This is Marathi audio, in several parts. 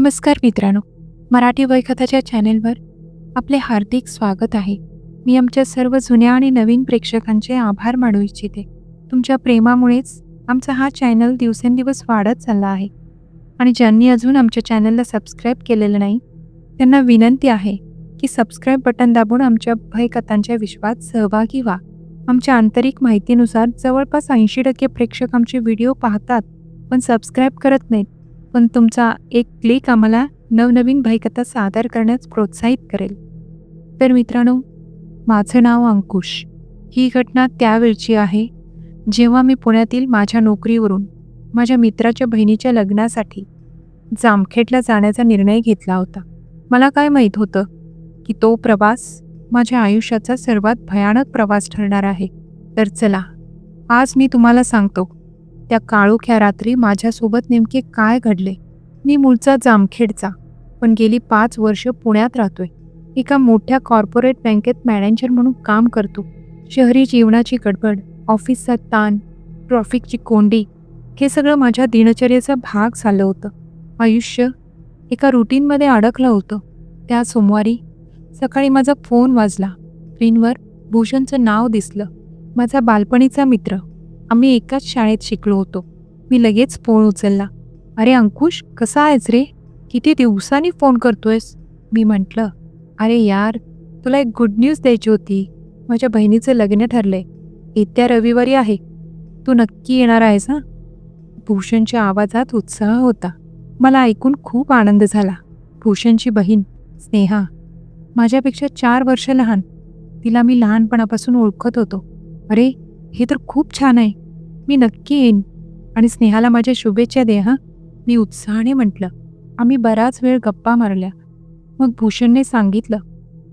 नमस्कार मित्रांनो मराठी वयकथाच्या चॅनेलवर आपले हार्दिक स्वागत आहे. मी आमच्या सर्व जुन्या आणि नवीन प्रेक्षकांचे आभार मानू इच्छिते. तुमच्या प्रेमामुळेच आमचा हा चॅनल दिवसेंदिवस वाढत चालला आहे. आणि ज्यांनी अजून आमच्या चॅनलला सबस्क्राईब केलेलं नाही त्यांना विनंती आहे की सबस्क्राईब बटन दाबून आमच्या भयकथांच्या विश्वात सहभागी व्हा. आमच्या आंतरिक माहितीनुसार जवळपास ऐंशी टक्के प्रेक्षक आमचे व्हिडिओ पाहतात पण सबस्क्राईब करत नाहीत. पण तुमचा एक क्लिक आम्हाला नवनवीन भयकथा सादर करण्यास प्रोत्साहित करेल. तर मित्रांनो माझं नाव अंकुश. ही घटना त्यावेळची आहे जेव्हा मी पुण्यातील माझ्या नोकरीवरून माझ्या मित्राच्या बहिणीच्या लग्नासाठी जामखेडला जाण्याचा निर्णय घेतला होता. मला काय माहीत होतं की तो प्रवास माझ्या आयुष्याचा सर्वात भयानक प्रवास ठरणार आहे. तर चला आज मी तुम्हाला सांगतो त्या काळोख्या रात्री माझ्यासोबत नेमके काय घडले? मी मूळचा जामखेडचा पण गेली पाच वर्ष पुण्यात राहतोय. एका मोठ्या कॉर्पोरेट बँकेत मॅनेजर म्हणून काम करतो. शहरी जीवनाची गडबड ऑफिसचा ताण ट्रॉफिकची कोंडी हे सगळं माझ्या दिनचर्येचा भाग झालं होतं. आयुष्य एका रुटीनमध्ये अडकलं होतं. त्या सोमवारी सकाळी माझा फोन वाजला. स्क्रीनवर भूषणचं नाव दिसलं. माझा बालपणीचा मित्र आम्ही एकाच शाळेत शिकलो होतो. मी लगेच फोन उचलला. अरे अंकुश कसा आहेस रे? किती दिवसांनी फोन करतोयस? मी म्हटलं अरे यार तुला एक गुड न्यूज द्यायची होती. माझ्या बहिणीचं लग्न ठरलंय. येत्या रविवारी आहे. तू नक्की येणार आहेस हां? भूषणच्या आवाजात उत्साह होता. मला ऐकून खूप आनंद झाला. भूषणची बहीण स्नेहा माझ्यापेक्षा चार वर्ष लहान. तिला मी लहानपणापासून ओळखत होतो. अरे हे तर खूप छान आहे. मी नक्की येईन. आणि स्नेहाला माझ्या शुभेच्छा दे हां? मी उत्साहाने म्हटलं. आम्ही बराच वेळ गप्पा मारल्या. मग भूषणने सांगितलं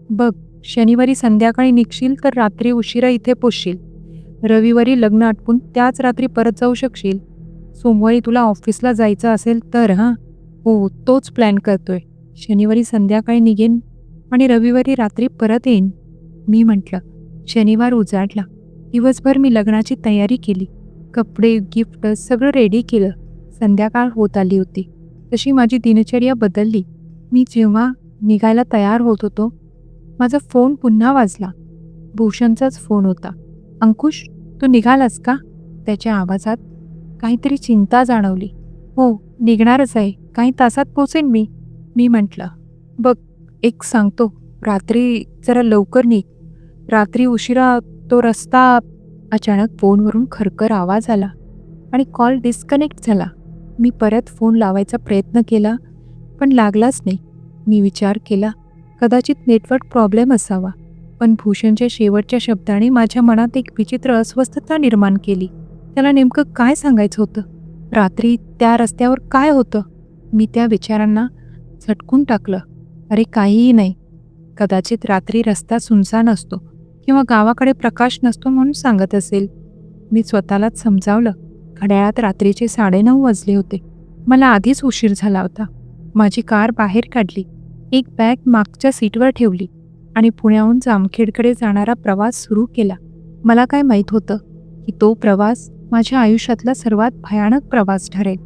बघ शनिवारी संध्याकाळी निघशील तर रात्री उशिरा इथे पोचशील. रविवारी लग्न आटपून त्याच रात्री परत जाऊ शकशील. सोमवारी तुला ऑफिसला जायचं असेल तर हां? हो तोच प्लॅन करतोय. शनिवारी संध्याकाळी निघेन आणि रविवारी रात्री परत येईन. मी म्हटलं. शनिवार उजाडला. दिवसभर मी लग्नाची तयारी केली. कपडे गिफ्ट सगळं रेडी केलं. संध्याकाळ होत आली होती. तशी माझी दिनचर्या बदलली. मी जेव्हा निघायला तयार होत होतो माझा फोन पुन्हा वाजला. भूषणचाच फोन होता. अंकुश तू निघालास का? त्याच्या आवाजात काहीतरी चिंता जाणवली. हो निघणारच आहे. काही तासात पोचेन मी. मी म्हटलं बघ एक सांगतो. रात्री जरा लवकर निघ. रात्री उशिरा तो रस्ता अचानक फोनवरून खरखर आवाज आला आणि कॉल डिस्कनेक्ट झाला. मी परत फोन लावायचा प्रयत्न केला पण लागलाच नाही. मी विचार केला कदाचित नेटवर्क प्रॉब्लेम असावा. पण भूषणच्या शेवटच्या शब्दाने माझ्या मनात एक विचित्र अस्वस्थता निर्माण केली. त्याला नेमकं काय सांगायचं होतं? रात्री त्या रस्त्यावर काय होतं? मी त्या विचारांना झटकून टाकलं. अरे काहीही नाही. कदाचित रात्री रस्ता सुनसान असतो. किंवा गावाकडे प्रकाश नसतो म्हणून सांगत असेल. मी स्वतःलाच समजावलं. घड्याळात रात्रीचे साडेनऊ वाजले होते. मला आधीच उशीर झाला होता. माझी कार बाहेर काढली. एक बॅग मागच्या सीटवर ठेवली आणि पुण्याहून जामखेडकडे जाणारा प्रवास सुरू केला. मला काय माहीत होतं की तो प्रवास माझ्या आयुष्यातला सर्वात भयानक प्रवास ठरेल.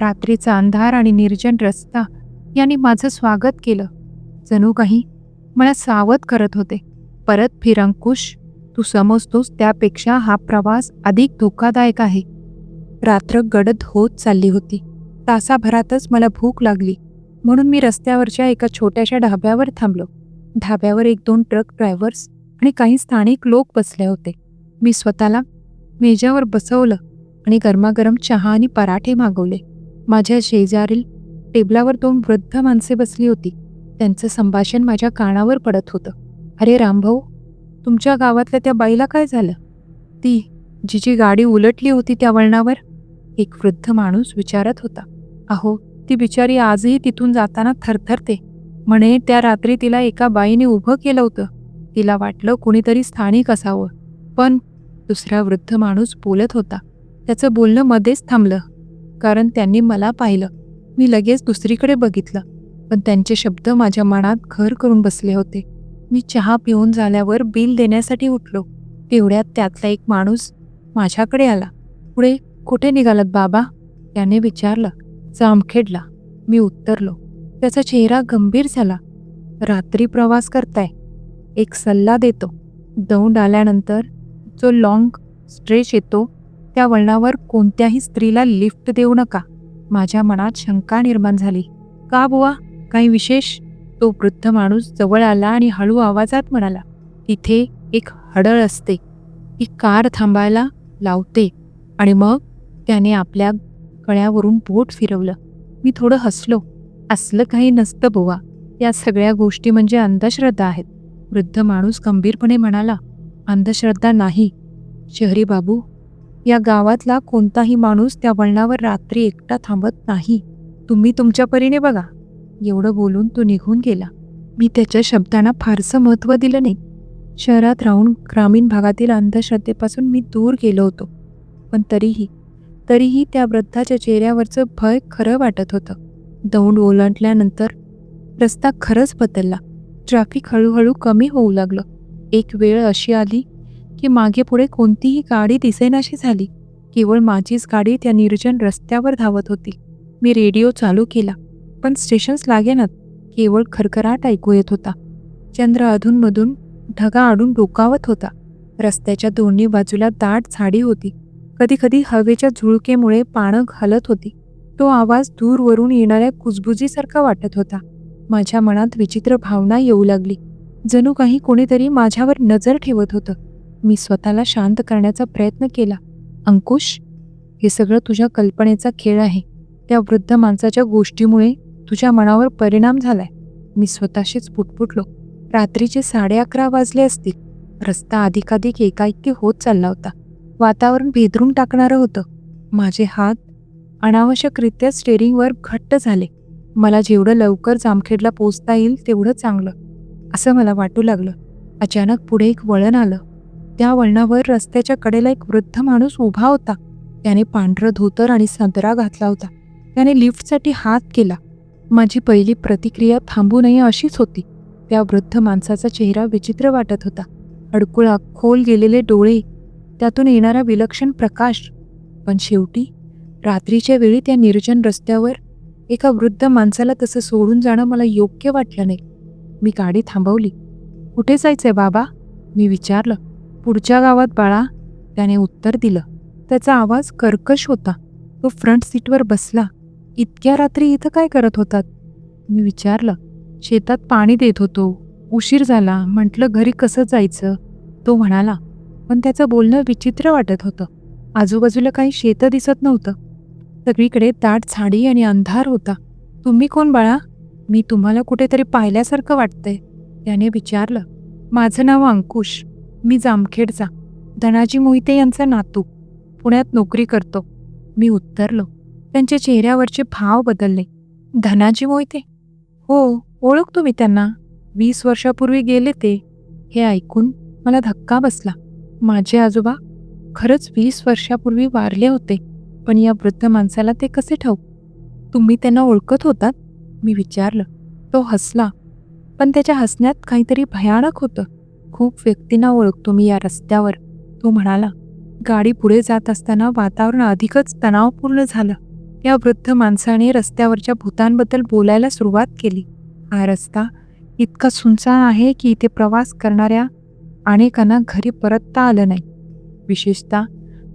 रात्रीचा अंधार आणि निर्जन रस्ता यांनी माझं स्वागत केलं. जणू काही मला सावध करत होते. परत फिरंकुश तू समजतोस त्यापेक्षा हा प्रवास अधिक धोकादायक आहे. रात्र गडद होत चालली होती. तासाभरातच मला भूक लागली. म्हणून मी रस्त्यावरच्या एका छोट्याशा ढाब्यावर थांबलो. ढाब्यावर एक दोन ट्रक ड्रायव्हर्स आणि काही स्थानिक लोक बसले होते. मी स्वतःला मेजावर बसवलं आणि गरमागरम चहा आणि पराठे मागवले. माझ्या शेजारील टेबलावर दोन वृद्ध माणसे बसली होती. त्यांचं संभाषण माझ्या कानावर पडत होतं. अरे रामभाऊ तुमच्या गावातल्या त्या बाईला काय झालं? ती जिची गाडी उलटली होती त्या वळणावर? एक वृद्ध माणूस विचारत होता. अहो ती बिचारी आजही तिथून जाताना थरथरते. म्हणे त्या रात्री तिला एका बाईने उभं केलं होतं. तिला वाटलं कुणीतरी स्थानिक असावं. पण दुसरा वृद्ध माणूस बोलत होता. त्याचं बोलणं मध्येच थांबलं. कारण त्यांनी मला पाहिलं. मी लगेच दुसरीकडे बघितलं. पण त्यांचे शब्द माझ्या मनात घर करून बसले होते. मी चहा पिऊन झाल्यावर बिल देण्यासाठी उठलो. तेवढ्यात त्यातला एक माणूस माझ्याकडे आला. पुढे कुठे निघालात बाबा? त्याने विचारलं. जामखेडला मी उत्तरलो. त्याचा चेहरा गंभीर झाला. रात्री प्रवास करताय. एक सल्ला देतो. दौंड आल्यानंतर जो लॉंग स्ट्रेच येतो त्या वळणावर कोणत्याही स्त्रीला लिफ्ट देऊ नका. माझ्या मनात शंका निर्माण झाली. का बुवा? काही विशेष तो वृद्ध माणूस जवळ आला आणि हळू आवाजात म्हणाला तिथे एक हडळ असते. ती कार थांबायला लावते. आणि मग त्याने आपल्या गळ्यावरून बोट फिरवलं. मी थोडं हसलो. असलं काही नसतं बुवा. या सगळ्या गोष्टी म्हणजे अंधश्रद्धा आहेत. वृद्ध माणूस गंभीरपणे म्हणाला अंधश्रद्धा नाही. शहरी बाबू या गावातला कोणताही माणूस त्या वळणावर रात्री एकटा थांबत नाही. तुम्ही तुमच्या परीने बघा. एवढं बोलून तो निघून गेला. मी त्याच्या शब्दांना फारसं महत्त्व दिलं नाही. शहरात राहून ग्रामीण भागातील अंधश्रद्धेपासून मी दूर गेलो होतो. पण तरीही तरीही त्या वृद्धाच्या चेहऱ्यावरचं भय खरं वाटत होतं. दौंड ओलांडल्यानंतर रस्ता खरंच बदलला. ट्रॅफिक हळूहळू कमी होऊ लागलं. एक वेळ अशी आली की मागे पुढे कोणतीही गाडी दिसेनाशी झाली. केवळ माझीच गाडी त्या निर्जन रस्त्यावर धावत होती. मी रेडिओ चालू केला. पण स्टेशन्स लागेनात. केवळ खरखराट ऐकू येत होता. चंद्र अधूनमधून ढगा आडून डोकावत होता. रस्त्याच्या दोन्ही बाजूला दाट झाडी होती. कधीकधी हवेच्या झुळकेमुळे पानं घालत होती. तो आवाज दूरवरून येणाऱ्या कुजबुजीसारखा वाटत होता. माझ्या मनात विचित्र भावना येऊ लागली. जणू काही कोणीतरी माझ्यावर नजर ठेवत होतं. मी स्वतःला शांत करण्याचा प्रयत्न केला. अंकुश हे सगळं तुझ्या कल्पनेचा खेळ आहे. त्या वृद्ध माणसाच्या गोष्टीमुळे तुझ्या मनावर परिणाम झालाय. मी स्वतःशीच पुटपुटलो. रात्रीचे साडे अकरा वाजले असतील. रस्ता अधिकाधिक एकाएकी होत चालला होता. वातावरण भेदरून टाकणारं होतं. माझे हात अनावश्यकरित्या स्टेरिंगवर घट्ट झाले. मला जेवढं लवकर जामखेडला पोचता येईल तेवढं चांगलं. असं मला वाटू लागलं. अचानक पुढे एक वळण आलं. त्या वळणावर रस्त्याच्या कडेला एक वृद्ध माणूस उभा होता. त्याने पांढरं धोतर आणि सदरा घातला होता. त्याने लिफ्टसाठी हात केला. माझी पहिली प्रतिक्रिया थांबू नये अशीच होती. त्या वृद्ध माणसाचा चेहरा विचित्र वाटत होता. अडकुळा खोल गेलेले डोळे त्यातून येणारा विलक्षण प्रकाश. पण शेवटी रात्रीच्या वेळी त्या निर्जन रस्त्यावर एका वृद्ध माणसाला तसं सोडून जाणं मला योग्य वाटलं नाही. मी गाडी थांबवली. कुठे जायचंय बाबा? मी विचारलं. पुढच्या गावात बाळा त्याने उत्तर दिलं. त्याचा आवाज कर्कश होता. तो फ्रंट सीटवर बसला. इतक्या रात्री इथं काय करत होतात? मी विचारलं. शेतात पाणी देत होतो. उशीर झाला. म्हटलं घरी कसं जायचं? तो म्हणाला. पण त्याचं बोलणं विचित्र वाटत होतं. आजूबाजूला काही शेतं दिसत नव्हतं. सगळीकडे दाट झाडी आणि अंधार होता. तुम्ही कोण बाळा? मी तुम्हाला कुठेतरी पाहिल्यासारखं वाटतंय. त्याने विचारलं. माझं नाव अंकुश. मी जामखेडचा. धनाजी मोहिते यांचा नातू. पुण्यात नोकरी करतो. मी उत्तरलो. त्यांच्या चेहऱ्यावरचे भाव बदलले. धनाजी मोहिते हो ओळखतो मी त्यांना. वीस वर्षापूर्वी गेले ते. हे ऐकून मला धक्का बसला. माझे आजोबा खरंच वीस वर्षापूर्वी वारले होते पण या वृद्ध माणसाला ते कसे ठाऊक? तुम्ही त्यांना ओळखत होतात? मी विचारलं. तो हसला. पण त्याच्या हसण्यात काहीतरी भयानक होतं. खूप व्यक्तींना ओळखतो मी या रस्त्यावर तो म्हणाला. गाडी पुढे जात असताना वातावरण अधिकच तणावपूर्ण झालं. या वृद्ध माणसाने रस्त्यावरच्या भूतांबद्दल बोलायला सुरुवात केली. हा रस्ता इतका सुनसान आहे की इथे प्रवास करणाऱ्या अनेकांना घरी परतता आलं नाही. विशेषतः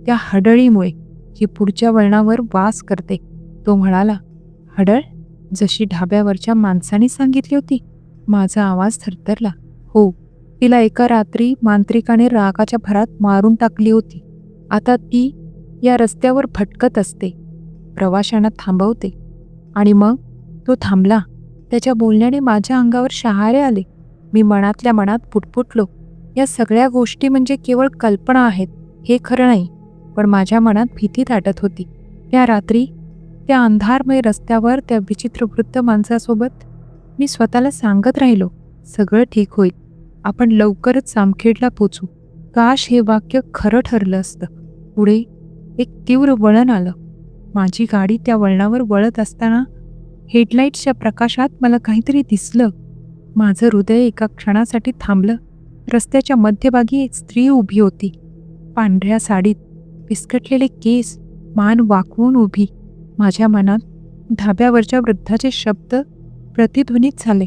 त्या हडळीमुळे जी पुढच्या वळणावर वास करते. तो म्हणाला हडळ जशी ढाब्यावरच्या माणसाने सांगितली होती. माझा आवाज थरथरला. हो तिला एका रात्री मांत्रिकाने रागाच्या भरात मारून टाकली होती. आता ती या रस्त्यावर भटकत असते. प्रवाशांना थांबवते. आणि मग तो थांबला. त्याच्या बोलण्याने माझ्या अंगावर शहारे आले. मी मनातल्या मनात पुटपुटलो. या सगळ्या गोष्टी म्हणजे केवळ कल्पना आहेत हे खरं नाही. पण माझ्या मनात भीती दाटत होती. त्या रात्री त्या अंधारमय रस्त्यावर त्या विचित्र वृद्ध माणसासोबत मी स्वतःला सांगत राहिलो सगळं ठीक होईल. आपण लवकरच जामखेडला पोचू. काश हे वाक्य खरं ठरलं असतं. पुढे एक तीव्र वळण आलं. माझी गाडी त्या वळणावर वळत असताना हेडलाईट्सच्या प्रकाशात मला काहीतरी दिसलं. माझं हृदय एका क्षणासाठी थांबलं. रस्त्याच्या मध्यभागी एक स्त्री उभी होती. पांढऱ्या साडीत विस्कटलेले केस मान वाकवून उभी. माझ्या मनात ढाब्यावरच्या वृद्धाचे शब्द प्रतिध्वनित झाले.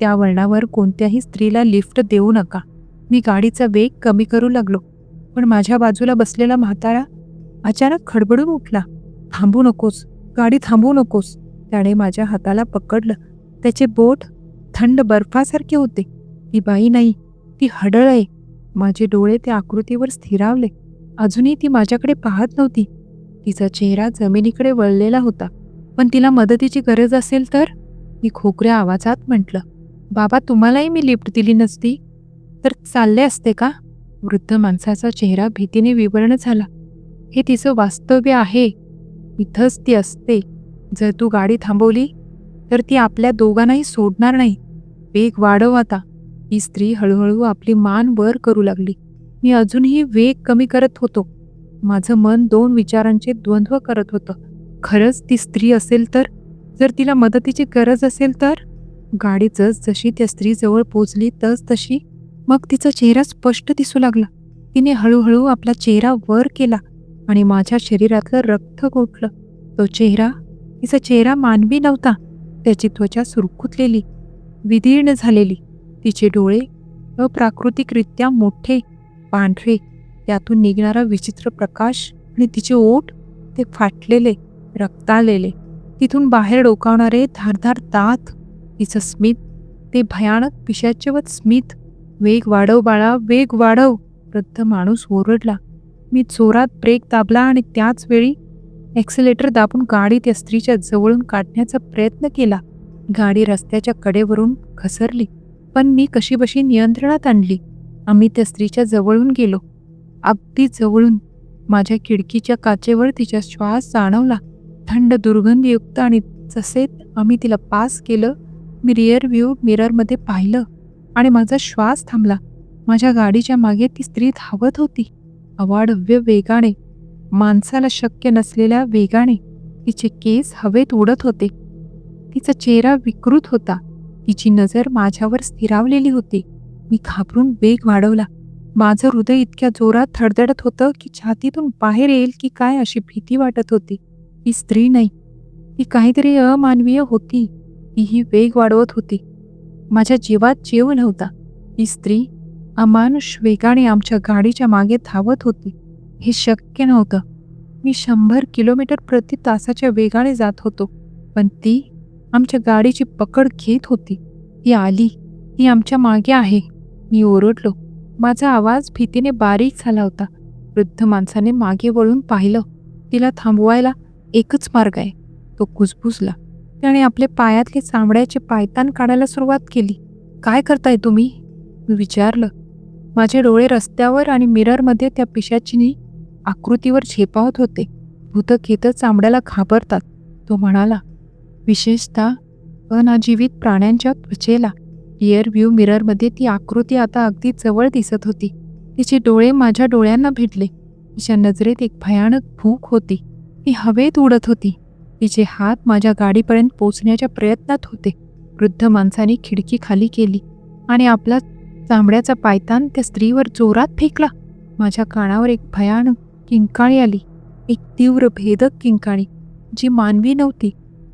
त्या वळणावर कोणत्याही स्त्रीला लिफ्ट देऊ नका. मी गाडीचा वेग कमी करू लागलो. पण माझ्या बाजूला बसलेला म्हातारा अचानक खडबडून उठला. थांबू नकोस. गाडी थांबवू नकोस. त्याने माझ्या हाताला पकडलं. त्याचे बोट थंड बर्फासारखे होते. ती बाई नाही ती हडळ आहे. माझे डोळे त्या आकृतीवर स्थिरावले. अजूनही ती माझ्याकडे पाहत नव्हती. तिचा चेहरा जमिनीकडे वळलेला होता. पण तिला मदतीची गरज असेल तर? मी खोकऱ्या आवाजात म्हटलं बाबा तुम्हालाही मी लिफ्ट दिली नसती? तर चालले असते का? वृद्ध माणसाचा चेहरा भीतीने विवर्ण झाला. हे तिचं वास्तव्य आहे. इथंच ती असते. जर तू गाडी थांबवली तर ती आपल्या दोघांनाही सोडणार नाही. वेग वाढव आता. ही स्त्री हळूहळू आपली मान वर करू लागली. मी अजूनही वेग कमी करत होतो. माझं मन दोन विचारांचे द्वंद्व करत होतं. खरंच ती स्त्री असेल तर? जर तिला मदतीची गरज असेल तर? गाडी जस जशी त्या स्त्रीजवळ पोचली तस तशी मग तिचा चेहरा स्पष्ट दिसू लागला. तिने हळूहळू आपला चेहरा वर केला. आणि माझ्या शरीरातलं रक्त गोठलं. तो चेहरा तिचा चेहरा मानवी नव्हता. त्याची त्वचा सुरकुतलेली विदीर्ण झालेली. तिचे डोळे अप्राकृतिकरित्या मोठे पांढरे. त्यातून निघणारा विचित्र प्रकाश आणि तिचे ओठ ते फाटलेले रक्तालेले. तिथून बाहेर डोकावणारे धारधार दात तिचं स्मित ते भयानक पिशाच्यवत स्मित. वेग वाढव बाळा वेग वाढव. वृद्ध माणूस ओरडला. मी जोरात ब्रेक दाबला आणि त्याच वेळी ॲक्सिलेटर दाबून गाडी त्या स्त्रीच्या जवळून काढण्याचा प्रयत्न केला. गाडी रस्त्याच्या कडेवरून घसरली पण मी कशीबशी नियंत्रणात आणली. आम्ही त्या स्त्रीच्या जवळून गेलो. अगदी जवळून माझ्या खिडकीच्या काचेवर तिचा श्वास जाणवला. थंड दुर्गंधयुक्त आणि जसे आम्ही तिला पास केलं मी रिअर व्ह्यू मिररमध्ये पाहिलं आणि माझा श्वास थांबला. माझ्या गाडीच्या मागे ती स्त्री धावत होती. अवाढव्य वेगाने माणसाला शक्य नसलेल्या वेगाने तिचे केस हवेत उडत होते. तिचा चेहरा विकृत होता. तिची नजर माझ्यावर स्थिरावलेली होती. मी घाबरून वेग वाढवला. माझं हृदय इतक्या जोरात थडधडत होतं की छातीतून बाहेर येईल की काय अशी भीती वाटत होती. ती स्त्री नाही. ती काहीतरी अमानवीय होती. तीही वेग वाढवत होती. माझ्या जीवात जीव नव्हता. ही स्त्री अमानुष वेगाने आमच्या गाडीच्या मागे धावत होती. हे शक्य नव्हतं. मी शंभर किलोमीटर प्रति तासाच्या वेगाने जात होतो पण ती आमच्या गाडीची पकड घेत होती. ती आली. ती आमच्या मागे आहे. मी ओरडलो. माझा आवाज भीतीने बारीक झाला होता. वृद्ध माणसाने मागे वळून पाहिलं. तिला थांबवायला एकच मार्ग आहे. तो कुजबुजला. त्याने आपले पायातले चामड्याचे पायतान काढायला सुरुवात केली. काय करताय तुम्ही? मी विचारलं. माझे डोळे रस्त्यावर आणि मिररमध्ये त्या पिशाचिनी आकृतीवर झेपावत होते. भूतक येतं चामड्याला घाबरतात. तो म्हणाला विशेषतः अनाजीवित प्राण्यांच्या त्वचेला रिअर व्ह्यू मिररमध्ये ती आकृती आता अगदी जवळ दिसत होती. तिचे डोळे माझ्या डोळ्यांना भिडले तिच्या नजरेत एक भयानक भूक होती. ती हवेत उडत होती. तिचे हात माझ्या गाडीपर्यंत पोचण्याच्या प्रयत्नात होते. वृद्ध माणसाने खिडकी खाली केली आणि आपला चांबड्याचा पायतान त्या स्त्रीवर जोरात फेकला. माझ्या कानावर एक भयानक किंकाळी आली. एक तीव्र भेदक किंकाळी जी मानवी नव्हती.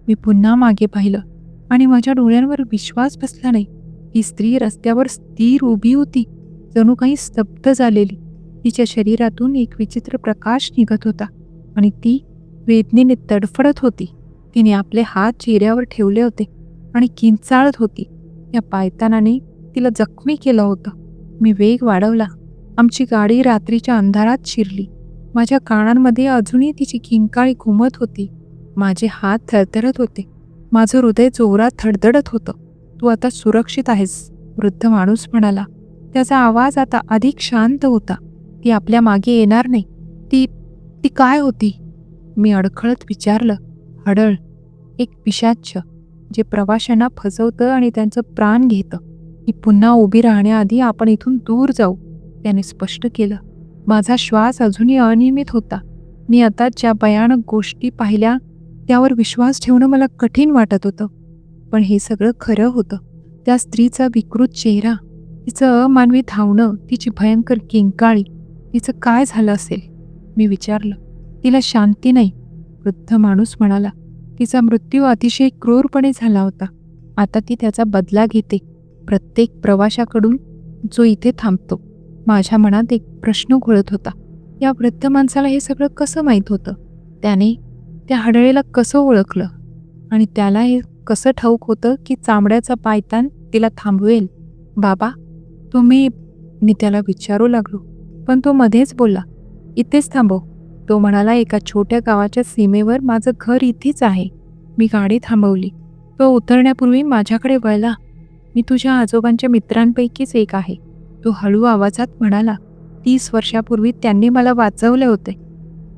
मी पुन्हा मागे पाहिलं आणि माझ्या डोळ्यांवर विश्वास बसला नाही. ही स्त्री रस्त्यावर स्थिर उभी होती. जणू काही स्तब्ध झालेली. तिच्या शरीरातून एक विचित्र प्रकाश निघत होता आणि ती वेदनेने तडफडत होती. तिने आपले हात चेहऱ्यावर ठेवले होते आणि किंचाळत होती. या पायतानाने तिला जखमी केलं होतं. मी वेग वाढवला. आमची गाडी रात्रीच्या अंधारात शिरली. माझ्या कानांमध्ये अजूनही तिची किंकाळी घुमत होती. माझे हात थरथरत होते. माझं हृदय जोरात थडधडत होतं. तू आता सुरक्षित आहेस वृद्ध माणूस म्हणाला. त्याचा आवाज आता अधिक शांत होता. ती आपल्या मागे येणार नाही. ती ती काय होती? मी अडखळत विचारलं. हडळ. एक पिशाच्छ जे प्रवाशांना फसवतं आणि त्यांचं प्राण घेतं. ती पुन्हा उभी राहण्याआधी आपण इथून दूर जाऊ त्याने स्पष्ट केलं. माझा श्वास अजूनही अनियमित होता. मी आता ज्या भयानक गोष्टी पाहिल्या त्यावर विश्वास ठेवणं मला कठीण वाटत होतं. पण हे सगळं खरं होतं. त्या स्त्रीचा विकृत चेहरा तिचं अमानवी धावणं तिची भयंकर किंकाळी तिचं काय झालं असेल? मी विचारलं. तिला शांती नाही. वृद्ध माणूस म्हणाला तिचा मृत्यू अतिशय क्रूरपणे झाला होता. आता ती त्याचा बदला घेते. प्रत्येक प्रवाशाकडून जो इथे थांबतो माझ्या मनात एक प्रश्न घोळत होता. या वृद्ध माणसाला हे सगळं कसं माहीत होतं? त्याने त्या हडळेला कसं ओळखलं? आणि त्याला हे कसं ठाऊक होतं की चांबड्याचा पायतान तिला थांबवेल? बाबा तुम्ही मी त्याला विचारू लागलो पण तो मध्येच बोलला इथेच थांबव तो म्हणाला एका छोट्या गावाच्या सीमेवर माझं घर इथेच आहे. मी गाडी थांबवली. तो उतरण्यापूर्वी माझ्याकडे वळला. मी तुझ्या आजोबांच्या मित्रांपैकीच एक आहे. तो हळू आवाजात म्हणाला तीस वर्षापूर्वी त्यांनी मला वाचवले होते.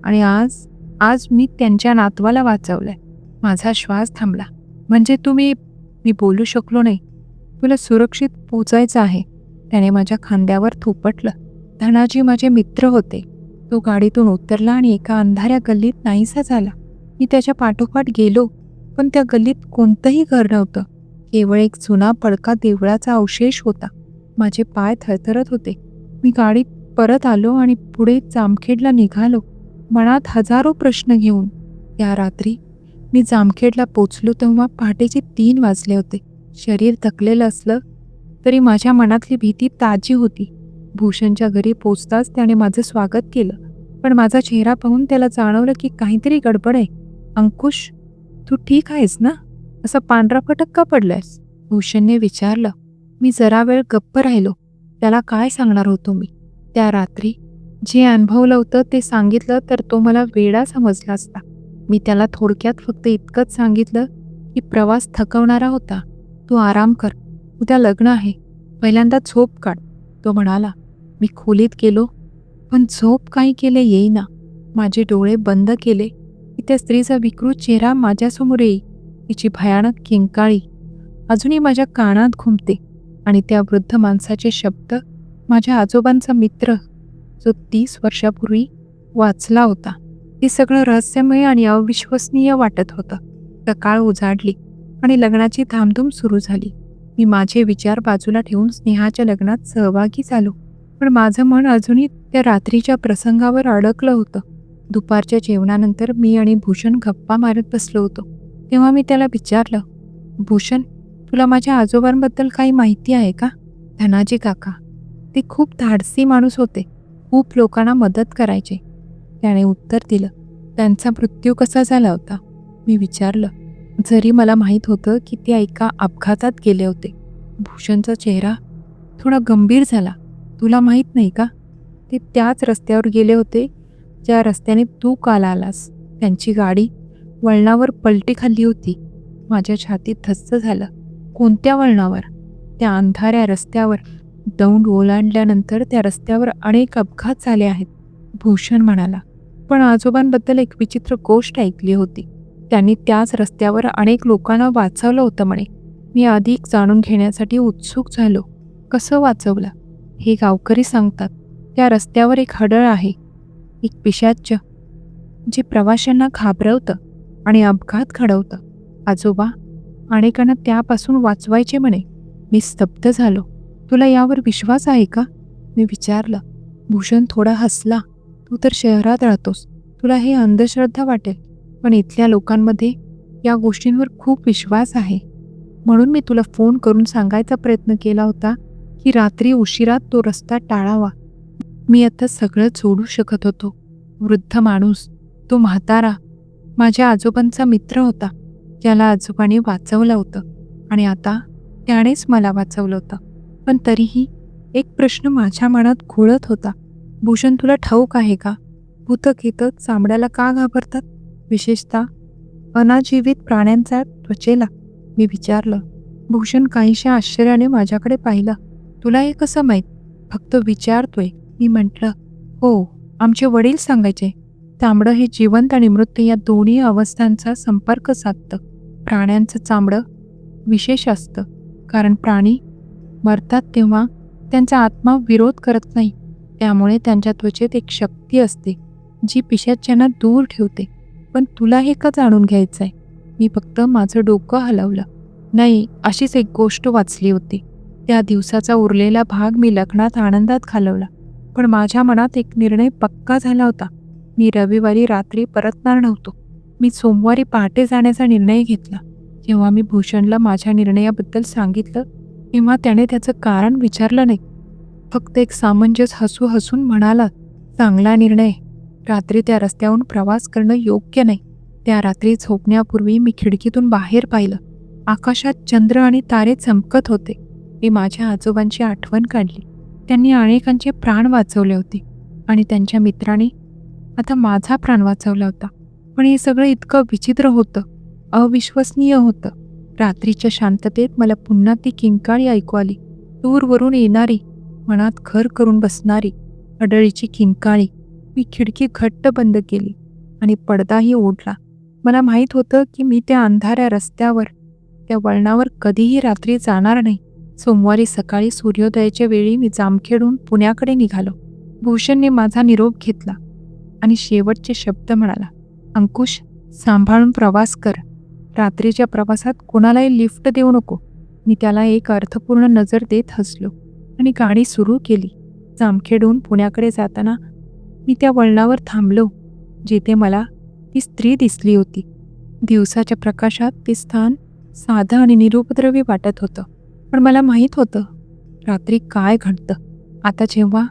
आणि आज आज मी त्यांच्या नातवाला वाचवलंय. माझा श्वास थांबला. म्हणजे तुम्ही मी बोलू शकलो नाही. तुला सुरक्षित पोचायचं आहे. त्याने माझ्या खांद्यावर थोपटलं. धनाजी माझे मित्र होते. तो गाडीतून उतरला आणि एका अंधाऱ्या गल्लीत नाहीसा झाला. मी त्याच्या पाठोपाठ गेलो पण त्या गल्लीत कोणतंही घर नव्हतं. केवळ एक जुना पडका देवळाचा अवशेष होता. माझे पाय थरथरत होते. मी गाडीत परत आलो आणि पुढे जामखेडला निघालो. मनात हजारो प्रश्न घेऊन. या रात्री मी जामखेडला पोचलो तेव्हा पहाटेचे तीन वाजले होते. शरीर थकलेलं असलं तरी माझ्या मनातली भीती ताजी होती. भूषणच्या घरी पोचताच त्याने माझं स्वागत केलं. पण माझा चेहरा पाहून त्याला जाणवलं की काहीतरी गडबड आहे. अंकुश तू ठीक आहेस ना? असा पांढरा फटक का पडलायस? भूषणने विचारलं. मी जरा वेळ गप्प राहिलो. त्याला काय सांगणार होतो मी? त्या रात्री जे अनुभवलं होतं ते सांगितलं तर तो मला वेडा समजला असता. मी त्याला थोडक्यात फक्त इतकंच सांगितलं की प्रवास थकवणारा होता. तू आराम कर. उद्या लग्न आहे. पहिल्यांदा झोप काढ. तो म्हणाला. मी खोलीत गेलो. पण झोप काही केले येईना. माझे डोळे बंद केले की त्या स्त्रीचा विकृत चेहरा माझ्यासमोर येई. तिची भयानक किंकाळी अजूनही माझ्या कानात घुमते आणि त्या वृद्ध माणसाचे शब्द माझ्या आजोबांचा मित्र जो तीस वर्षापूर्वी वाचला होता. ते सगळं रहस्यमय आणि अविश्वसनीय वाटत होतं. सकाळ उजाडली आणि लग्नाची धामधूम सुरू झाली. मी माझे विचार बाजूला ठेवून स्नेहाच्या लग्नात सहभागी झालो. पण माझं मन अजूनही त्या रात्रीच्या प्रसंगावर अडकलं होतं. दुपारच्या जेवणानंतर मी आणि भूषण गप्पा मारत बसलो होतो. तेव्हा मी त्याला विचारलं भूषण तुला माझ्या आजोबांबद्दल काही माहिती आहे का? धनाजी काका ते खूप धाडसी माणूस होते. खूप लोकांना मदत करायचे. त्याने उत्तर दिलं त्यांचा मृत्यू कसा झाला होता? मी विचारलं जरी मला माहीत होतं की ते एका अपघातात गेले होते. भूषणचा चेहरा थोडा गंभीर झाला. तुला माहीत नाही का? ते त्याच रस्त्यावर गेले होते ज्या रस्त्याने तू काल आलास. त्यांची गाडी वळणावर पलटी खाल्ली होती. माझ्या छातीत धस्स झालं. कोणत्या वळणावर? त्या अंधाऱ्या रस्त्यावर. दौंड ओलांडल्यानंतर त्या रस्त्यावर अनेक अपघात झाले आहेत भूषण म्हणाला. पण आजोबांबद्दल एक विचित्र गोष्ट ऐकली होती. त्यांनी त्याच रस्त्यावर अनेक लोकांना वाचवलं होतं म्हणे. मी अधिक जाणून घेण्यासाठी उत्सुक झालो. कसं वाचवलं? हे गावकरी सांगतात. त्या रस्त्यावर एक हडळ आहे. एक पिशाच्य जे प्रवाशांना घाबरवतं. आणि अपघात घडवतं. आजोबा अनेकांना त्यापासून वाचवायचे म्हणे. मी स्तब्ध झालो. तुला यावर विश्वास आहे का? मी विचारलं. भूषण थोडा हसला. तू तर शहरात राहतोस. तुला हे अंधश्रद्धा वाटेल. पण इथल्या लोकांमध्ये या गोष्टींवर खूप विश्वास आहे. म्हणून मी तुला फोन करून सांगायचा प्रयत्न केला होता की रात्री उशिरात तो रस्ता टाळावा. मी आता सगळं सोडू शकत होतो. वृद्ध माणूस. तो म्हातारा. माझ्या आजोबांचा मित्र होता. ज्याला आजोबाने वाचवलं होतं. आणि आता त्यानेच मला वाचवलं होतं. पण तरीही एक प्रश्न माझ्या मनात घोळत होता. भूषण तुला ठाऊक आहे का? भूतक इथं चामड्याला का घाबरतात? विशेषतः अनाजीवित प्राण्यांच्या त्वचेला. मी विचारलं. भूषण काहीशा आश्चर्याने माझ्याकडे पाहिलं. तुला हे कसं माहीत? फक्त विचारतोय. मी म्हटलं हो आमचे वडील सांगायचे. चामडं हे जिवंत आणि मृत या दोन्ही अवस्थांचा संपर्क साधतं. प्राण्यांचं चामडं विशेष असतं कारण प्राणी मरतात तेव्हा त्यांचा आत्मा विरोध करत नाही त्यामुळे त्यांच्या त्वचेत एक शक्ती असते जी पिशाच्यांना दूर ठेवते. पण तुला हे का जाणून घ्यायचं आहे मी फक्त माझं डोकं हलवलं. नाही अशीच एक गोष्ट वाचली होती. त्या दिवसाचा उरलेला भाग मी लग्नात आनंदात घालवला. पण माझ्या मनात एक निर्णय पक्का झाला होता. मी रविवारी रात्री परतणार नव्हतो. मी सोमवारी पहाटे जाण्याचा निर्णय घेतला. जेव्हा मी भूषणला माझ्या निर्णयाबद्दल सांगितलं तेव्हा त्याने त्याचं कारण विचारलं नाही. फक्त एक सामंजस हसू हसून म्हणाला चांगला निर्णय. रात्री त्या रस्त्याहून प्रवास करणं योग्य नाही. त्या रात्री झोपण्यापूर्वी मी खिडकीतून बाहेर पाहिलं. आकाशात चंद्र आणि तारे चमकत होते. मी माझ्या आजोबांची आठवण काढली. त्यांनी अनेकांचे प्राण वाचवले होते आणि त्यांच्या मित्राने आता माझा प्राण वाचवला होता. पण हे सगळं इतकं विचित्र होतं. अविश्वसनीय होतं. रात्रीच्या शांततेत मला पुन्हा ती किंकाळी ऐकू आली. दूरवरून येणारी मनात घर करून बसणारी अडळीची किंकाळी. मी खिडकी घट्ट बंद केली आणि पडदाही ओढला. मला माहीत होतं की मी त्या अंधाऱ्या रस्त्यावर त्या वळणावर कधीही रात्री जाणार नाही. सोमवारी सकाळी सूर्योदयाच्या वेळी मी जामखेडून पुण्याकडे निघालो. भूषणने माझा निरोप घेतला. आणि शेवटचे शब्द म्हणाला अंकुश सांभाळून प्रवास कर. रात्रीच्या प्रवासात कोणालाही लिफ्ट देऊ नको. मी त्याला एक अर्थपूर्ण नजर देत हसलो आणि गाडी सुरू केली. जामखेडून पुण्याकडे जाताना मी त्या वळणावर थांबलो जिथे मला ती स्त्री दिसली होती. दिवसाच्या प्रकाशात ते स्थान साधं आणि निरुपद्रवी वाटत होतं. पण मला माहीत होतं रात्री काय घडतं. आता जेव्हा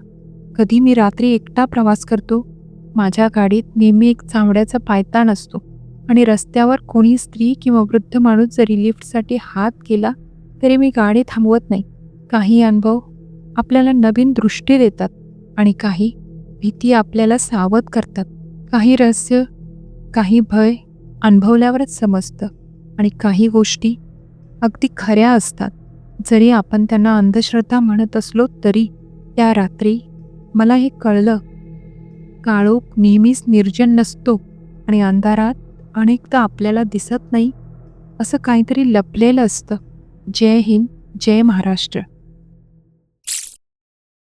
कधी मी रात्री एकटा प्रवास करतो माझ्या गाडीत नेहमी एक चामड्याचा पायतान असतो आणि रस्त्यावर कोणी स्त्री किंवा वृद्ध माणूस जरी लिफ्टसाठी हात केला तरी मी गाडी थांबवत नाही. काही अनुभव आपल्याला नवीन दृष्टी देतात आणि काही भीती आपल्याला सावध करतात. काही रहस्य काही भय अनुभवल्यावरच समजतं आणि काही गोष्टी अगदी खऱ्या असतात. जरी आपण त्यांना अंधश्रद्धा म्हणत असलो तरी त्या रात्री मला हे कळलं काळोख नेहमीच निर्जन नसतो आणि अंधारात अनेकदा आपल्याला दिसत नाही असं काहीतरी लपलेलं असतं. जय हिंद जय महाराष्ट्र.